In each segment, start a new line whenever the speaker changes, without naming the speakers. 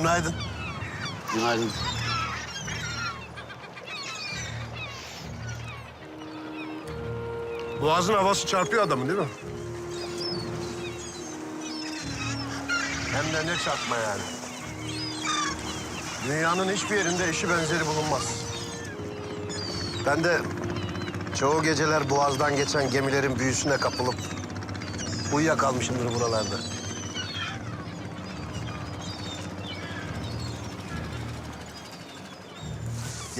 Günaydın.
Günaydın.
Boğazın havası çarpıyor adamı değil mi? Hem de ne çarpma yani. Dünyanın hiçbir yerinde eşi benzeri bulunmaz. Ben de çoğu geceler boğazdan geçen gemilerin büyüsüne kapılıp uyuyakalmışımdır buralarda.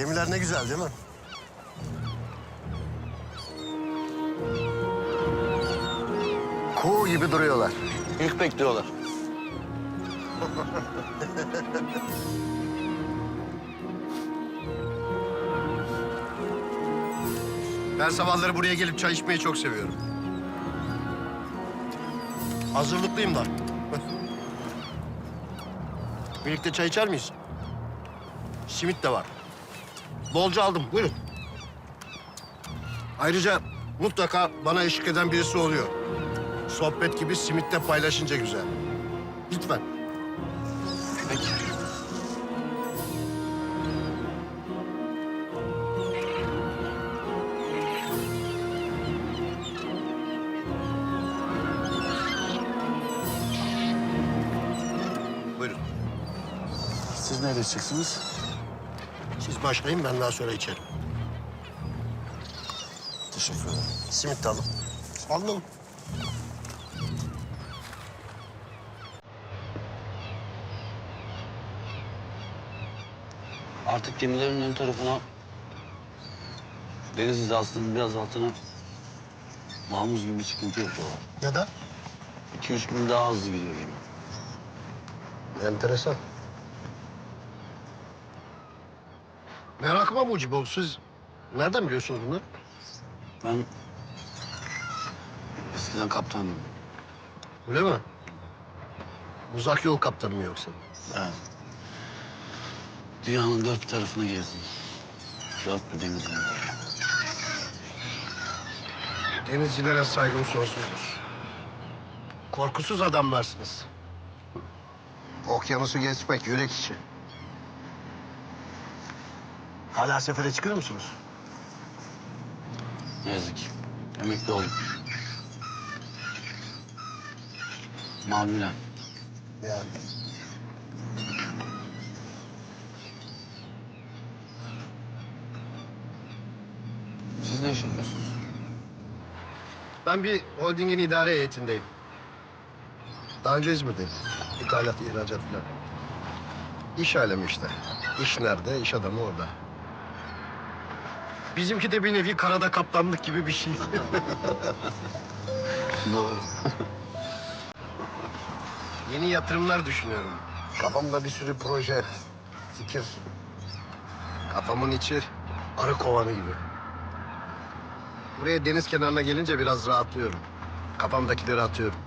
Gemiler ne güzel değil mi? Kuğu gibi duruyorlar.
İlk bekliyorlar.
Ben sabahları buraya gelip çay içmeyi çok seviyorum. Hazırlıklıyım da. Birlikte çay içer miyiz? Simit de var. Bolca aldım. Buyurun. Ayrıca mutlaka bana eşlik eden birisi oluyor. Sohbet gibi simit de paylaşınca güzel. Lütfen.
Peki.
Buyurun.
Siz nereye içeceksiniz?
Siz başlayın ben daha sonra içerim.
Teşekkür ederim.
Simit de alın. Aldım.
Artık gemilerin ön tarafına deniz hizasının biraz altına mahmuz gibi çıkıntı yapıyorlar.
Neden?
İki üç gün daha hızlı gidiyor gemi.
Enteresan. Merakıma mucib oldu. Siz nereden biliyorsunuz bunları?
Ben eskiden kaptandım.
Öyle mi? Uzak yol kaptanı mı yoksa?
Evet. Dünyanın dört bir tarafını gezdim. Dört bir denizini.
Denizcilere saygım sonsuzdur. Korkusuz adamlarsınız. Okyanusu geçmek yürek işi. Hala sefere çıkıyor musunuz?
Ne yazık ki. Emekli oldum. Mamulen.
Yani.
Siz ne iş yapıyorsunuz?
Ben bir holdingin idare heyetindeyim. Daha önce İzmir'deydim. İthalat, ihracat falan. İş alemi işte. İş nerede, iş adamı orada. Bizimki de bir nevi karada kaptanlık gibi bir şey.
Doğru.
Yeni yatırımlar düşünüyorum. Kafamda bir sürü proje, fikir. Kafamın içi arı kovanı gibi. Buraya deniz kenarına gelince biraz rahatlıyorum. Kafamdakileri atıyorum.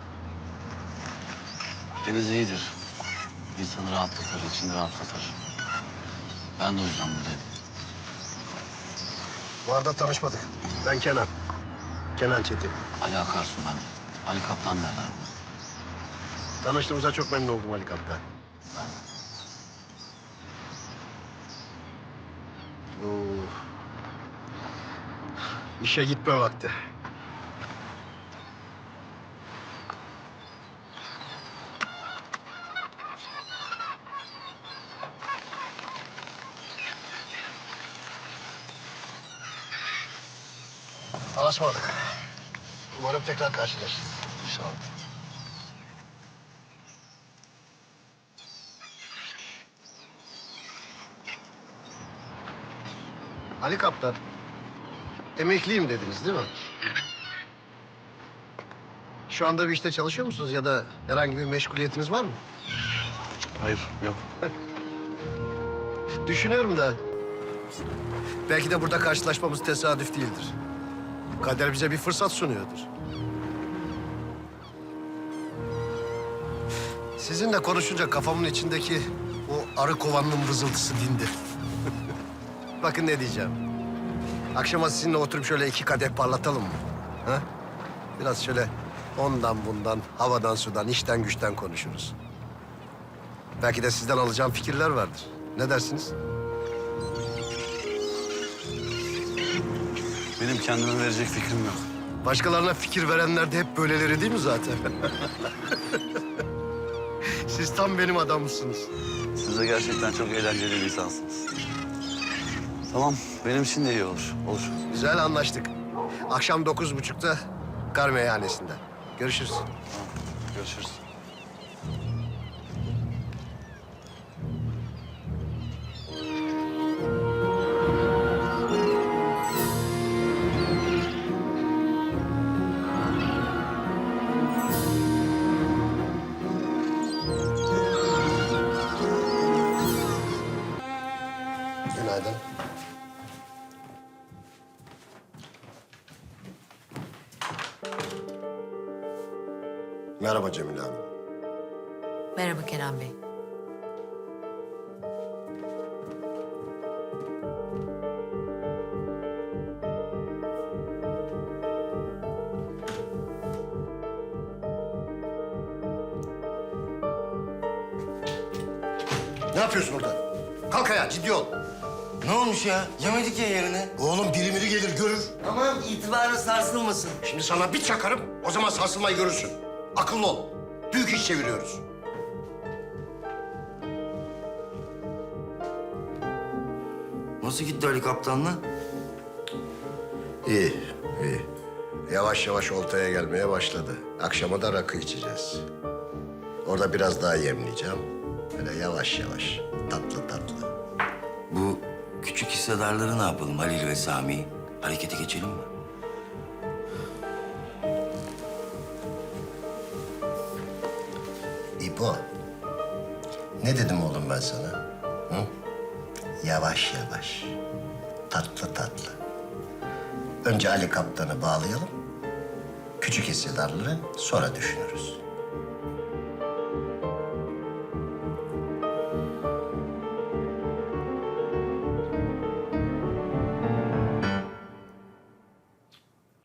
Deniz iyidir. İnsanı rahatlatır, içini rahatlatır. Ben de o yüzden buradayım.
Bu arada tanışmadık. Ben Kenan. Kenan Çetin.
Ali Akarsu ben. Ali Kaptan derler.
Tanıştığımıza çok memnun oldum Ali Kaptan. Oo. İşe gitme vakti. Anlaşmadık. Umarım tekrar karşılaşırız.
İnşallah.
Ali Kaptan, emekliyim dediniz değil mi? Şu anda bir işte çalışıyor musunuz ya da herhangi bir meşguliyetiniz var mı?
Hayır, yok.
Düşünüyorum da belki de burada karşılaşmamız tesadüf değildir. Kader bize bir fırsat sunuyordur. Sizinle konuşunca kafamın içindeki o arı kovanının vızıltısı dindi. Bakın ne diyeceğim. Akşama sizinle oturup şöyle iki kadeh parlatalım mı? Ha? Biraz şöyle ondan bundan, havadan sudan, işten güçten konuşuruz. Belki de sizden alacağım fikirler vardır. Ne dersiniz?
Benim kendime verecek fikrim yok.
Başkalarına fikir verenler de hep böyleleri değil mi zaten? Siz tam benim adammışsınız.
Siz de gerçekten çok eğlenceli bir insansınız. Tamam, benim için de iyi olur. Olur.
Güzel anlaştık. Akşam dokuz buçukta kar meyhanesinde. Görüşürüz.
Görüşürüz.
Merhaba Cemile Hanım.
Merhaba Kenan Bey.
Ne yapıyorsun orada? Kalk ayağa ciddi ol.
Ne olmuş ya? Yemedik ya yerine.
Oğlum biri gelir görür.
Tamam itibarı sarsılmasın.
Şimdi sana bir çakarım o zaman sarsılmayı görürsün. Akıllı ol. Büyük iş çeviriyoruz.
Nasıl gitti Ali Kaptan'la?
İyi, iyi. Yavaş yavaş oltaya gelmeye başladı. Akşama da rakı içeceğiz. Orada biraz daha yemleyeceğim. Böyle yavaş yavaş, tatlı tatlı.
Bu küçük hissedarları ne yapalım Halil ve Sami? Harekete geçelim mi?
İbo, ne dedim oğlum ben sana? Hı? Yavaş yavaş, tatlı tatlı. Önce Ali Kaptan'ı bağlayalım. Küçük hissedarları sonra düşünürüz.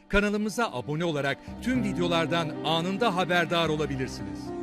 Kanalımıza abone olarak tüm videolardan anında haberdar olabilirsiniz.